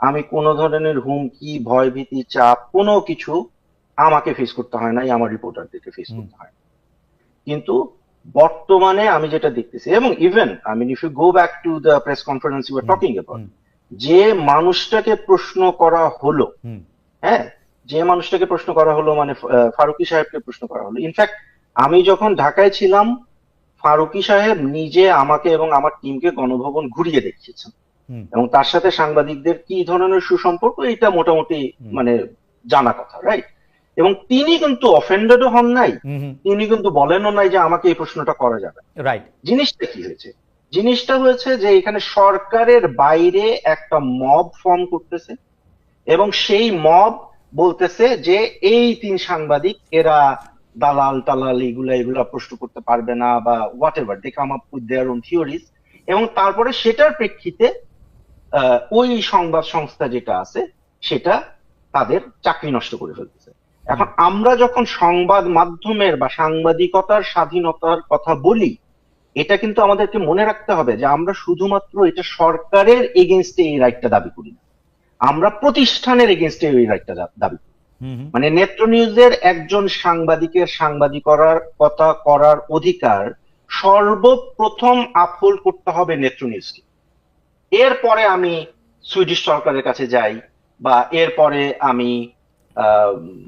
আমি কোনো ধরনের হুমকি ভয়ভীতি চাপ কোনো কিছু আমাকে ফেস করতে হয় নাই আমার রিপোর্টারদেরকে ফেস করতে হয় কিন্তু বর্তমানে আমি যেটা দেখতেছি এবং even I mean if you go back to the press conference you are talking about যে মানুষটাকে প্রশ্ন করা হলো হ্যাঁ যে মানুষটাকে প্রশ্ন করা হলো মানে ফারুকি সাহেবকে প্রশ্ন করা হলো। ইনফ্যাক্ট আমি যখন ঢাকায় ছিলাম ফারুকি সাহেব নিজে আমাকে এবং আমার টিমকে গণভবন ঘুরিয়ে দেখিয়েছেন। এবং তার সাথে সাংবাদিকদের কি ধরনের সুসম্পর্ক এটা মোটামুটি মানে জানা কথা রাইট এবং তিনি কিন্তু অফেন্ডেডও হন নাই তিনি কিন্তু বলেনও নাই যে আমাকে এই প্রশ্নটা করা যাবে। রাইট জিনিসটা কি হয়েছে? জিনিসটা হয়েছে যে এখানে সরকারের বাইরে একটা মব ফর্ম করতেছে এবং সেই মব বলতেছে যে এই তিন সাংবাদিক এরা দালাল টালাল এগুলা এগুলা প্রশ্ন করতে পারবে না বা whatever they come up with their own theories এবং তারপরে সেটার প্রেক্ষিতে ওই সংবাদ সংস্থা যেটা আছে সেটা তাদের চাকরি নষ্ট করে ফেলতেছে। এখন আমরা যখন সংবাদ মাধ্যমের বা সাংবাদিকতার স্বাধীনতার কথা বলি এটা কিন্তু আমাদেরকে মনে রাখতে হবে যে আমরা শুধুমাত্র এটা সরকারের এগেনস্টে এই রাইটটা দাবি করি না। আমরা প্রতিষ্ঠানের এগেনস্টে এই রাইটটা দাবি করি। মানে নেত্র নিউজের একজন সাংবাদিকের সাংবাদিকতার কথা করার অধিকার সর্বপ্রথম আফল করতে হবে নেত্র নিউজকে। এরপরে আমি সুইডিশ সরকারের কাছে যাই বা এরপরে আমি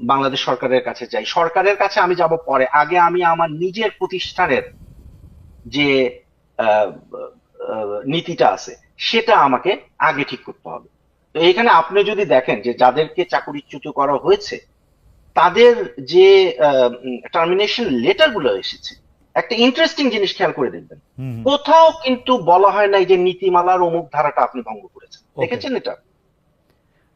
বাংলাদেশ সরকারের কাছে যাই। সরকারের কাছে আমি যাব পরে। আগে আমি আমার নিজের প্রতিষ্ঠানের যে নীতিটা আছে, সেটা আমাকে আগে ঠিক করতে হবে। তো এইখানে আপনি যদি দেখেন যে যাদেরকে চাকরিচ্যুত করা হয়েছে, তাদের যে টার্মিনেশন লেটারগুলো এসেছে একটা ইন্টারেস্টিং জিনিস খেয়াল করে দেখবেন। কোথাও কিন্তু বলা হয় নাই যে নীতিমালার অমুক ধারাটা আপনি ভঙ্গ করেছেন। দেখেছেন এটা?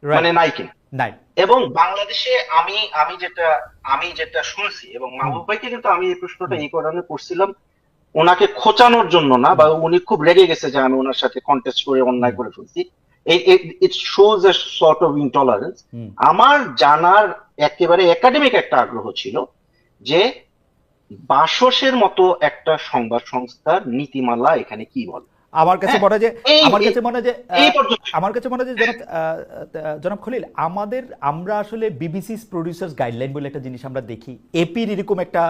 মানে নাই কিনা নাই। এবং বাংলাদেশে আমি আমি যেটা আমি যেটা শুনছি এবং মাহবুব ভাইকে কিন্তু আমি এই প্রশ্নটা এই কারণে করছিলাম ওনাকে খোঁচানোর জন্য না বা উনি খুব রেগে গেছে যে আমি ওনার সাথে কন্টেস্ট করে অন্যায় করে ফেলছি। It shows a sort of intolerance আমার জানার একেবারে একাডেমিক একটা আগ্রহ ছিল যে বাসসের মতো একটা সংবাদ সংস্থার নীতিমালা এখানে কি বল? আমার কাছে হ্যাঁ, মনে হয় যে আমার কাছে মনে হয় যে আমার কাছে মনে হয় যে জনাব জনাব খলিল আমাদের আমরা আসলে বিবিসি প্রডিউসার্স গাইডলাইন বলে একটা জিনিস আমরা দেখি। এপির এরকম একটা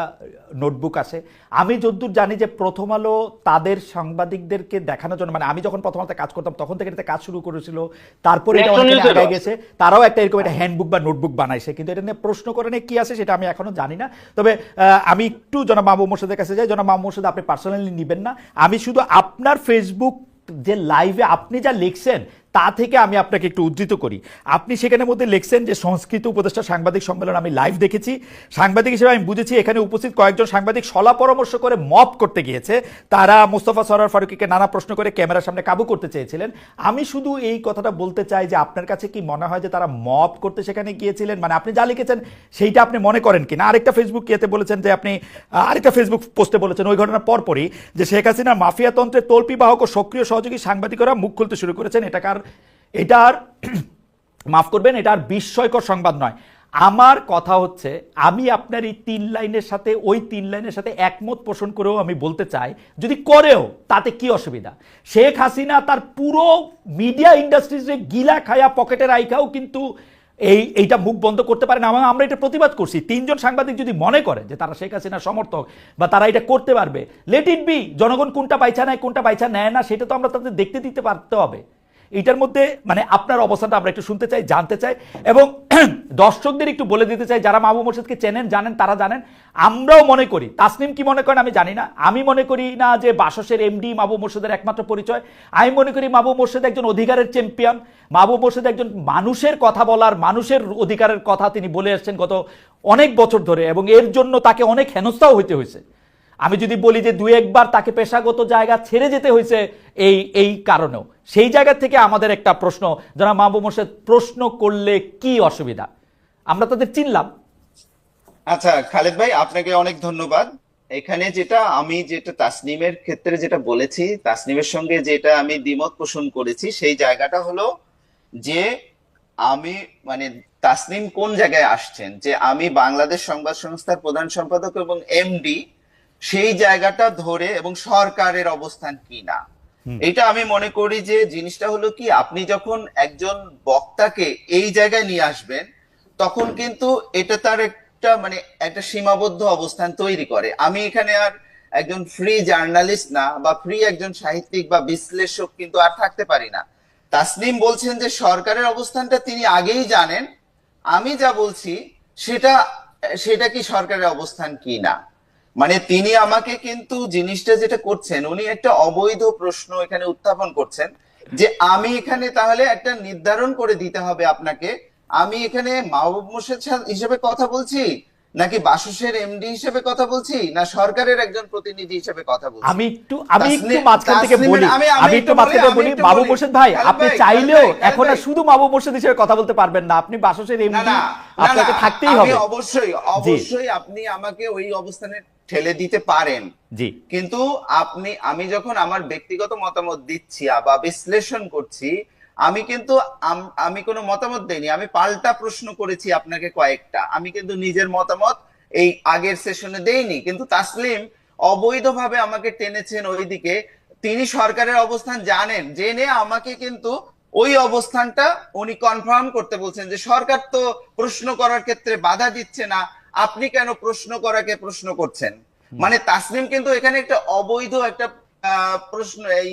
নোটবুক আছে। আমি যদ্দূর জানি যে প্রথম আলো তাদের সাংবাদিকদেরকে দেখানোর জন্য মানে আমি যখন প্রথম আলোতে কাজ করতাম তখন থেকে এটাতে কাজ শুরু করেছিল। তারপরে এটা আগায় গেছে। তারাও একটা এরকম একটা হ্যান্ডবুক বা নোটবুক বানাইছে। কিন্তু এটা নিয়ে প্রশ্ন করে নিয়ে কি আছে সেটা আমি এখনও জানি না। তবে আহ, আমি একটু জনাব মাহবুব মোর্শেদের কাছে যাই। জনাব মাহবুব মোর্শেদ আপনি পার্সোনালি নেবেন না। আমি শুধু আপনার ফেসবুক যে লাইভে আপনি যা লিখছেন তা থেকে আমি আপনাকে একটু উদ্ধৃত করি। আপনি সেখানের মধ্যে লিখছেন যে সংস্কৃত উপদেষ্টা সাংবাদিক সম্মেলন আমি লাইভ দেখেছি। সাংবাদিক হিসেবে আমি বুঝেছি, এখানে উপস্থিত কয়েকজন সাংবাদিক সলা পরামর্শ করে মপ করতে গিয়েছে। তারা মোস্তফা সরার ফারুকিকে নানা প্রশ্ন করে ক্যামেরার সামনে কাবু করতে চেয়েছিলেন। আমি শুধু এই কথাটা বলতে চাই যে আপনার কাছে কি মনে হয় যে তারা মপ করতে সেখানে গিয়েছিলেন? মানে আপনি যা লিখেছেন, সেইটা আপনি মনে করেন কিনা? আরেকটা ফেসবুক ইয়েতে বলেছেন যে আপনি, আরেকটা ফেসবুক পোস্টে বলেছেন ওই ঘটনার পরপরই যে শেখ হাসিনার মাফিয়াতন্ত্রের তল্পি বাহক ও সক্রিয় সহযোগী সাংবাদিকরা মুখ খুলতে শুরু করেছেন। এটাকার এটার মাফ করবেন, এটা আর বিস্ময়কর সংবাদ নয়। আমার কথা হচ্ছে, আমি আপনার এই তিন লাইনের সাথে, ওই তিন লাইনের সাথে একমত পোষণ করেও আমি বলতে চাই, যদি করেও, তাতে কি অসুবিধা? শেখ হাসিনা তার পুরো মিডিয়া ইন্ডাস্ট্রিজে গিলা খায়া পকেটের আইখাও কিন্তু এই, এইটা মুখ বন্ধ করতে পারে না। আমরা এটা প্রতিবাদ করছি। তিনজন সাংবাদিক যদি মনে করে যে তারা শেখ হাসিনার সমর্থক বা তারা এটা করতে পারবে লেট ইট বি জনগণ কোনটা পাইছা নেয় কোনটা পাইছা নেয় না, সেটা তো আমরা তাদের দেখতে দিতে পারতে হবে। এটার মধ্যে মানে আপনার অবস্থানটা আমরা একটু শুনতে চাই, জানতে চাই এবং দর্শকদের একটু বলে দিতে চাই, যারা মাহবুব মোর্শেদকে চেনেন, জানেন, তারা জানেন, আমরাও মনে করি, তাসনিম কি মনে করেন আমি জানি না, আমি মনে করি না যে বাসসের এমডি মাহবুব মোর্শেদের একমাত্র পরিচয়, আমি মনে করি মাহবুব মোর্শেদ একজন অধিকারের চ্যাম্পিয়ন মাহবুব মোর্শেদ একজন মানুষের কথা বলার, মানুষের অধিকারের কথা তিনি বলে আসছেন গত অনেক বছর ধরে এবং এর জন্য তাকে অনেক হেনস্থাও হইতে হয়েছে। আমি যদি বলি যে দুই একবার তাকে পেশাগত জায়গা ছেড়ে যেতে হয়েছে, এই এই কারণেও। সেই জায়গা থেকে আমাদের একটা প্রশ্ন যারা মাহবুব মোর্শেদ, প্রশ্ন করলে কি অসুবিধা? আমরা তাদের চিনলাম। আচ্ছা খালেদ ভাই, আপনাকে অনেক ধন্যবাদ। এখানে যেটা আমি যেটা তাসনিমের ক্ষেত্রে যেটা বলেছি, তাসনিমের সঙ্গে যেটা আমি দ্বিমত পোষণ করেছি, সেই জায়গাটা হলো যে আমি মানে তাসনিম কোন জায়গায় আসছেন? যে আমি বাংলাদেশ সংবাদ সংস্থার প্রধান সম্পাদক এবং এমডি সেই জায়গাটা ধরে এবং সরকারের অবস্থান কি না এটা আমি মনে করি যে জিনিসটা হলো কি আপনি যখন একজন বক্তাকে এই জায়গায় নিয়ে আসবেন তখন কিন্তু এটা তার একটা মানে একটা সীমাবদ্ধ অবস্থান তৈরি করে। আমি এখানে আর একজন ফ্রি জার্নালিস্ট না বা ফ্রি একজন সাহিত্যিক বা বিশ্লেষক কিন্তু আর থাকতে পারি না। তাসনিম বলছেন যে সরকারের অবস্থানটা তিনি আগেই জানেন। আমি যা বলছি সেটা সেটা কি সরকারের অবস্থান কি না মানে তিনি আমাকে কিন্তু জিনিসটা যেটা করছেন উনি একটা অবৈধ প্রশ্ন এখানে উত্থাপন করছেন যে আমি এখানে তাহলে একটা নির্ধারণ করে দিতে হবে আপনাকে। আমি এখানে মাহবুব মোর্শেদ হিসেবে কথা বলছি? নাকি বাসুসের এমডি হিসেবে কথা বলছি? না সরকারের একজন প্রতিনিধি হিসেবে কথা বলছি? আমি একটু আমি একটু মাঝখান থেকে বলি। আমি- একটু মাঝখান থেকে বলি। বাবু। মোর্শেদ ভাই আপনি চাইলেও এখন আর শুধু বাবু মোর্শেদ হিসেবে কথা বলতে পারবেন না। আপনি বাসুসের এমডি আপনাকে থাকতেই আমি হবে। অবশ্যই অবশ্যই আপনি আমাকে ওই অবস্থানে ঠেলে দিতে পারেন। জি। কিন্তু আপনি আমি যখন আমার ব্যক্তিগত মতামত দিচ্ছি বা বিশ্লেষণ করছি আমি কিন্তু আমি কোনো মতামত দেইনি। আমি পাল্টা প্রশ্ন করেছি আপনাকে কয়েকটা। আমি কিন্তু নিজের মতামত এই আগের সেশনে দেইনি। কিন্তু তাসলিম অবৈধভাবে আমাকে টেনেছেন ওইদিকে। তিনি সরকারের অবস্থান জানেন। জেনে আমাকে কিন্তু ওই অবস্থানটা উনি কনফার্ম করতে বলছেন যে সরকার তো প্রশ্ন করার ক্ষেত্রে বাধা দিচ্ছে না। আপনি কেন প্রশ্ন করাকে প্রশ্ন করছেন? মানে তাসনিম কিন্তু এখানে একটা অবৈধ একটা প্রশ্ন, এই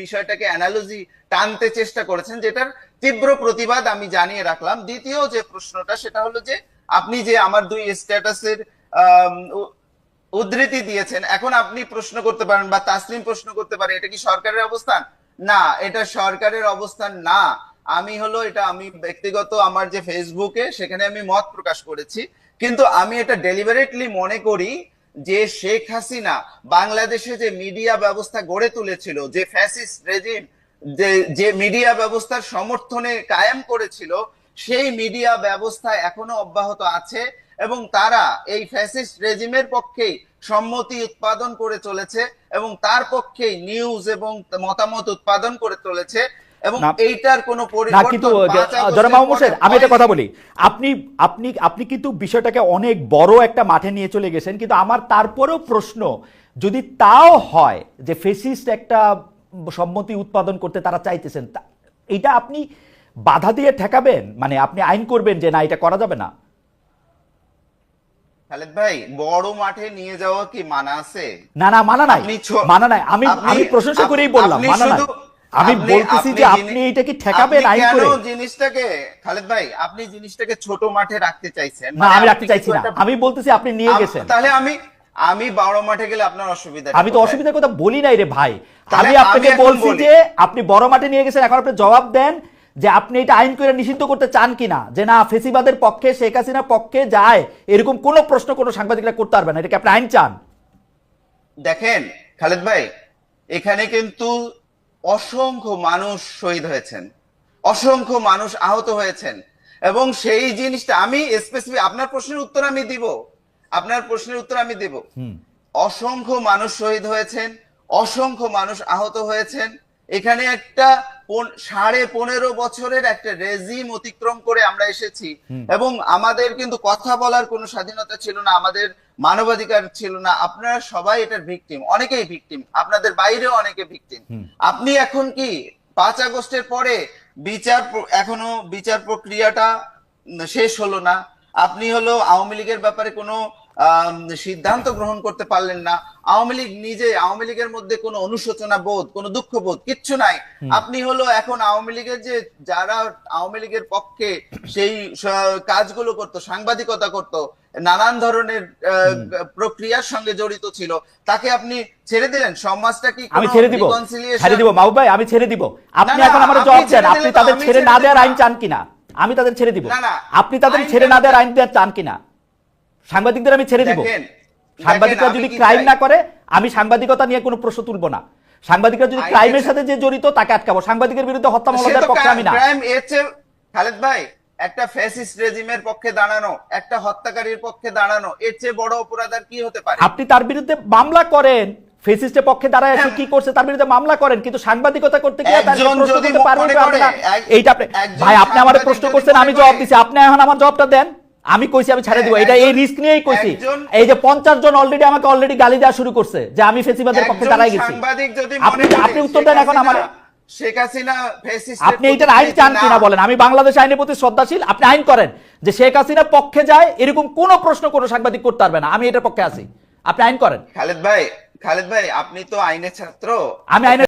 বিষয়টাকে অ্যানালজি টানতে চেষ্টা করেছেন, যেটার তীব্র প্রতিবাদ আমি জানিয়ে রাখলাম। দ্বিতীয় যে প্রশ্নটা, সেটা হলো যে আপনি যে আমার দুই স্ট্যাটাসের উদ্ধৃতি দিয়েছেন, এখন আপনি প্রশ্ন করতে পারেন বা তাসলিম প্রশ্ন করতে পারে, এটা কি সরকারের অবস্থান? না, এটা সরকারের অবস্থান না। আমি হলো, এটা আমি ব্যক্তিগত আমার যে ফেসবুকে সেখানে আমি মত প্রকাশ করেছি। কিন্তু আমি এটা ডেলিভারেটলি মনে করি যে শেখ হাসিনা বাংলাদেশে যে মিডিয়া ব্যবস্থা গড়ে তুলেছিল, যে ফ্যাসিস্ট রেজিম যে মিডিয়া ব্যবস্থার সমর্থনে কায়েম করেছিল, সেই মিডিয়া ব্যবস্থা এখনও অব্যাহত আছে এবং তারা এই ফ্যাসিস্ট রেজিমের পক্ষেই সম্মতি উৎপাদন করে চলেছে এবং তার পক্ষেই নিউজ এবং মতামত উৎপাদন করে চলেছে। এবং এইটার কোনো না কিন্তু আমি হয়নি। কথা বলি। আপনি আপনি আপনি কিন্তু বিষয়টাকে অনেক বড় একটা মাঠে নিয়ে চলে গেছেন কিন্তু আমার তারপরেও প্রশ্ন যদি তাও হয় যে ফেসিস্ট একটা সম্মতি উৎপাদন করতে তারা চাইতেছেন এটা আপনি বাধা দিয়ে ঠেকাবেন? মানে আপনি আইন করবেন যে না এটা করা যাবে না? খালেদ ভাই বড় মাঠে নিয়ে যাওয়া কি মানা আছে? না না মানা নাই। মানা নাই। আমি আমি প্রশংসা করেই বললাম মানা নাই। আমি বলতেছি যে আপনি এটা কি ঠেকাবেন আইন কেন করে। জিনিসটাকে খালেদ ভাই আপনি জিনিসটাকে ছোট মাঠে রাখতে চাইছেন। না মানে আমি রাখতে চাইছি না। আমি বলতেছি আপনি নিয়ে গেছেন। তাহলে আমি আমি বড় মাঠে গেলে আপনার অসুবিধা আমি তো অসুবিধার কথা বলি নাই রে ভাই। আমি আপনাকে বলছি যে আপনি বড় মাঠে নিয়ে গেছেন এখন আপনি জবাব দেন যে আপনি এটা আইন করে নিষিদ্ধ করতে চান কিনা। যে না ফেসিবাদের পক্ষে শেখ হাসিনার পক্ষে যায় এরকম কোন প্রশ্ন কোনো সাংবাদিকরা করতে পারবে না। এটা কি আপনি আইন চান? দেখেন খালেদ ভাই এখানে কিন্তু অসংখ্য মানুষ শহীদ হয়েছেন। অসংখ্য মানুষ আহত হয়েছেন। এবং সেই জিনিসটা আমি স্পেসিফিক আপনার প্রশ্নের উত্তর আমি দিব। আপনার প্রশ্নের উত্তর আমি দিব। অসংখ্য মানুষ শহীদ হয়েছেন অসংখ্য মানুষ আহত হয়েছেন এখানে একটা সাড়ে পনেরো বছরের একটা রেজিম অতিক্রম করে আমরা এসেছি। এবং আমাদের কিন্তু কথা বলার কোনো স্বাধীনতা ছিল না আমাদের মানবাধিকার ছিল না। আপনারা সবাই এটার ভিকটিম অনেকেই ভিকটিম আপনাদের বাইরেও অনেকে ভিকটিম আপনি এখন কি পাঁচ আগস্টের পরে বিচার এখনও বিচার প্রক্রিয়াটা শেষ হলো না? আপনি হলো আওয়ামী লীগের ব্যাপারে কোনো সিদ্ধান্ত গ্রহণ করতে পারলেন না। আওয়ামী লীগ নিজে আওয়ামী লীগের মধ্যে কোনো অনুশোচনা বোধ কোনো দুঃখ বোধ কিচ্ছু নাই। আপনি হলো এখন আওয়ামী লীগের যে যারা আওয়ামী লীগের পক্ষে সেই কাজগুলো করত সাংবাদিকতা করত নানান ধরনের আহ, প্রক্রিয়ার সঙ্গে জড়িত ছিল তাকে আপনি ছেড়ে দিলেন? সমাজটা কি আমি ছেড়ে দিব। ছেড়ে দিব। মাহবুব ভাই আমি ছেড়ে দিব। আপনি এখন আমার জবাব দেন। আপনি তাদের ছেড়ে না দেওয়ার আইন চান কিনা? আমি তাদের ছেড়ে দিব। না, না, আপনি তাদের ছেড়ে না দেওয়ার আইন দেওয়ার চান কিনা? সাংবাদিকদের আমি ছেড়ে দিব। সাংবাদিকরা যদি ক্রাইম না করে আমি সাংবাদিকতা নিয়ে কোনো প্রশ্ন তুলব না। সাংবাদিকরা যদি ক্রাইমের সাথে- যে জড়িত তাকে আটকাবো। সাংবাদিকের বিরুদ্ধে হত্যা মামলার পক্ষে আমি না। ক্রাইম খালেদ ভাই একটা ফ্যাসিস্ট রেজিমের পক্ষে দাঁড়ানো একটা হত্যাকারীর পক্ষে দাঁড়ানো এর চেয়ে বড় অপরাধ আর কি হতে পারে? আপনি তার বিরুদ্ধে মামলা করেন। ফেসিস্টের পক্ষে দাঁড়ায় সে হ্যাঁ। কি করছে তার বিরুদ্ধে মামলা করেন। কিন্তু সাংবাদিকতা করতে গিয়ে তার প্রশ্ন করতে পারবেন না? এইটা আপনি ভাই আপনি আমার প্রশ্ন করছেন আমি জবাব দিছি। আপনি এখন আমার জবাবটা দেন। আমি কইছি আমি ছেড়ে দিব। এটা এই রিস্ক নিয়েই কইছি। এই যে পঞ্চাশ জন অলরেডি আমাকে অলরেডি গালি দেওয়া শুরু করছে যে আমি ফেসিবাদের পক্ষে দাঁড়াই গেছি। আপনি আপনি উত্তর দেন এখন আমার। শেখ হাসিনা ফ্যাসিস্টের আপনি এইটার আইন চান কিনা বলেন। আমি বাংলাদেশ আইনের প্রতি শ্রদ্ধাশীল। আপনি আইন করেন যে শেখ হাসিনা পক্ষে যায় এরকম কোনো প্রশ্ন কোনো সাংবাদিক করতে পারবে না। আমি এটার পক্ষে আছি। আপনি আইন করেন। খালেদ ভাই খালেদ ভাই আপনি তো আইনের ছাত্র। আমি আইনের